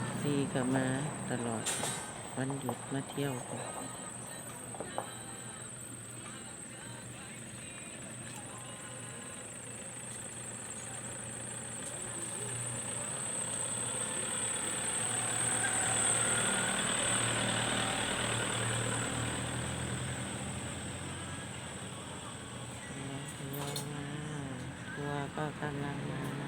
ก็มาตลอด วันหยุดมาเที่ยวกันตัวก็กำลังมา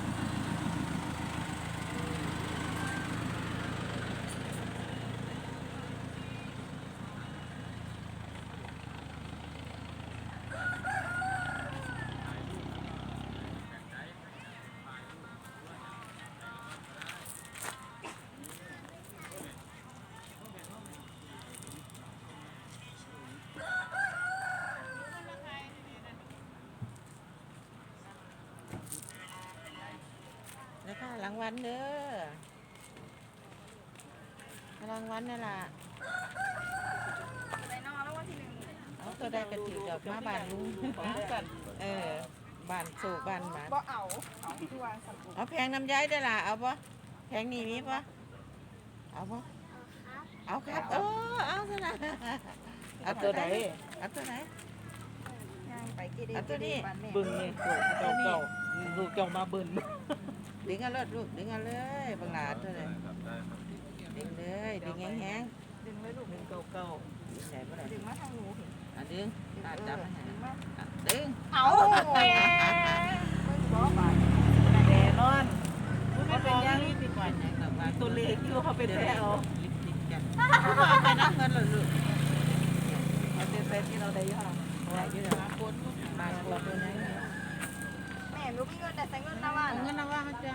างวัลเด้อรางวัลนี่ล่ะไปนอนแล้ววันที่หนึ่งเอาตัวได้กระถือดอกมาบานลุงเออ บานสู่บานหมาบ่เอา เอาที่วางสัมผัสเอาแพงน้ำย้ายได้ล่ะ เอาปะแพงนี่มีปะเอาปะเอาครับเออเอาซะนะเอาตัวไหนเอาตัวไหนย่างไปกี่ดีเอาตัวนี้บ้านแม่บึ้งนี่ตัวเก่าเก่าลูกเจ้ามาบึ้ง ดึงเอารถลูกดึงเอาเลยบังหลาตัวเลยดึงเลยดึงแห้งดึงไว้ลูกหนึ่งเก่าเก่าๆดึงใส่บ่ได้ดึงมาทางหนูเห็นอะดึงอะจับมาให้ดึงมาอะดึงเอาแหม่มึงบ่บาดแน่นอนมันเป็นยังนี่ดีกว่าไหนกับว่าตัวเล็กอยู่เขาเป็นแท้เอาลิปติดกันเอาไปนับเงินเลยลูกเอาเป็นแฟนที่เราได้ยังได้อยู่แล้วมาโคตรมาโคตรตัวไหน แม่ลูกมีเงินแต่ใส่เงินหน้าบ้านเอาเงินเอาว่าเข้าใจ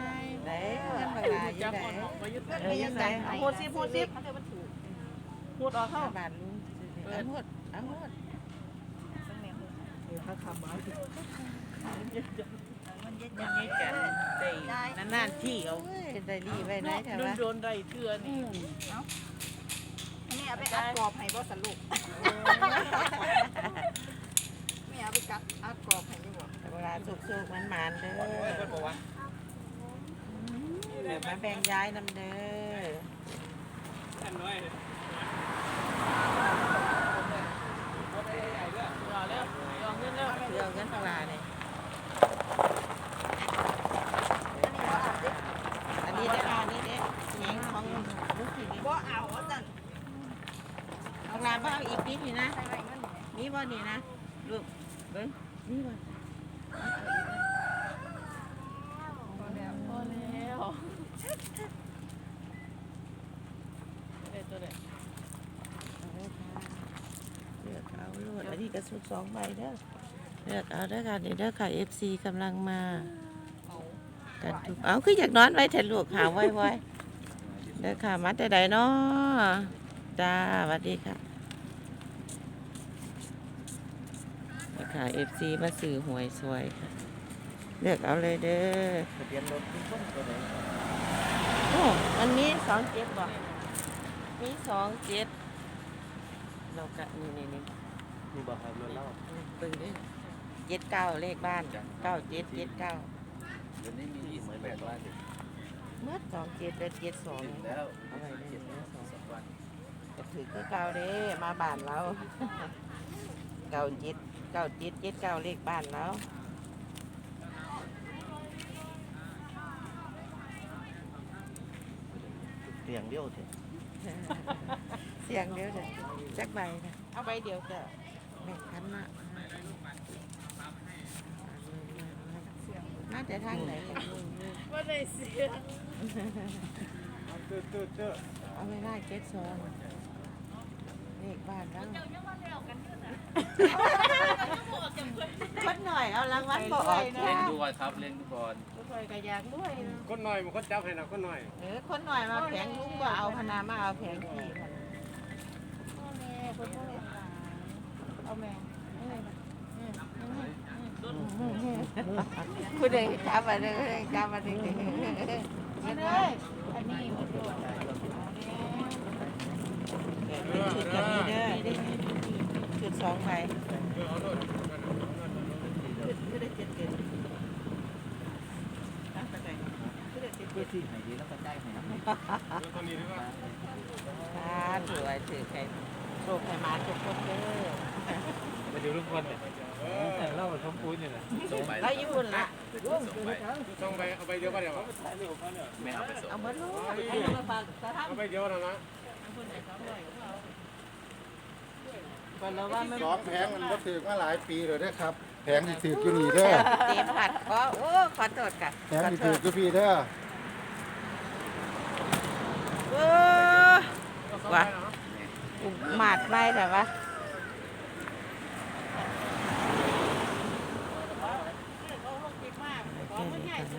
ได้เงินบังหลาอยู่ไหนเงินมียังไงพูดสิพูดสิเขาเรียกว่าถูกพูดออกเข้าเข้าบาทลุงเอาหมดเอาหมดตั้งแม่เงินเดี๋ยวถ้าทำมาเย็ดมันนี่กันได้นานๆที่เอาเว้ยได้รีไว้ไหนแต่ว่าโดนไรเทือนี่แม่เอาไปอัดกรอบให้บ่สรุปแม่เอาไปกัดอัดกรอบให้อยู่บ่ เวลาสุกๆ มันหมานเด้อเดี๋ยวมาแบ่งย้ายนำเด้อรอแล้วยอมเงินแล้วเรื่องเงินเท่าไหร่เนี่ยอันนี้บ่เอาดิอันนี้ได้ออันนี้ได้อแหงของลูกพี่นี่บ่เอาจังเอาลาบ้าอีกนิดนี่นะใส่ว้เงินนี่บ่นี่นะ ลูกเบิ้งนี่บ่ พอแล้ว พอแล้วเอ้ตัวเด็ก เลือกเอาลูกอันนี้ก็สุดสองใบเด้อเลือกเอาเด้อค่ะนี่เด้อค่ะ FC กำลังมากันทุกเอาคืออยากนอนไว้แทนลูกหาไว้ไว้เด้อค่ะมาแต่ใดเนาะจ้าสวัสดีค่ะเด้อค่ะ FC มาสื่อหวยสวยค่ะ เลือกเอาเลยเด้อทะเบียนรถที่ต้นตัวไหนโอ้มันมีสองเจ็ดบ่มีสองเจ็ดเรากะนี่นี่นี่ มีบอกครับรถเล่าเบิ่งดิเจ็ดเก้าเลขบ้านเก้าเจ็ดเจ็ดเก้าเดี๋ยวนี้มียี่สิบแปดวันเมื่อสองเจ็ดและเจ็ดสองแล้วเอาไว้เจ็ดแล้วสองสองวันก็ถือคือเก้าเด้มาบ้านเราเก้าเจ็ดเก้าเจ็ดเจ็ดเก้าเลขบ้านเราเตียงเดียวเถอะเสียงเดียวเด้อจักใบนะเอาใบเดียวจะ แบ่งกันมาน่าจะทางไหนกันว่าได้เสียตื้อตื้อตื้อเอาไม่ได้เจ็ดสองเลขบ้านเราคนหน่อยเอารางวัลบอกออกเล่นจ้าดูก่อนครับเล่นดูก่อนคอยกระยากด้วยคนหน่อยมันก็จับให้นะคนหน่อยเออคนหน่อยมาแผงลุงก็เอาพนามาเอาแผงพี่เอาแม่ ผู้ใดจับมาเลยจับมาเลยมาเลยอันนี้หมดเลยชุดกับนี้เด้อชุดสองใบเออเอาโดดชุดชุดได้เจ็ดเพื่อที่ไหนดีแล้วก็ได้ไหนตัวนี้ดีกว่าสาธุไว้ถือใครโชคให้มาทุกคนเด้อมาดูทุกคนเนี่ย แต่เล่าสมปูนอยู่นะส่งไปแล้วญี่ปุ่นละส่งไปต้องไปเอาไปเดียวก็เดี๋ยวไม่เอาไปส่งเอาเบิดลูกให้ลูกฝากเอาไปเดียวนะนะสองแผงมันก็ถือมาหลายปีเลยเด้อครับ แผงที่ถืออยู่นี่เด้อเตรียมผัดขอโอ้ขอโทษค่ะแผงที่ถือษอยู่พี่เด้อโอ้ว่ะอุหมาดไปแต่ว่า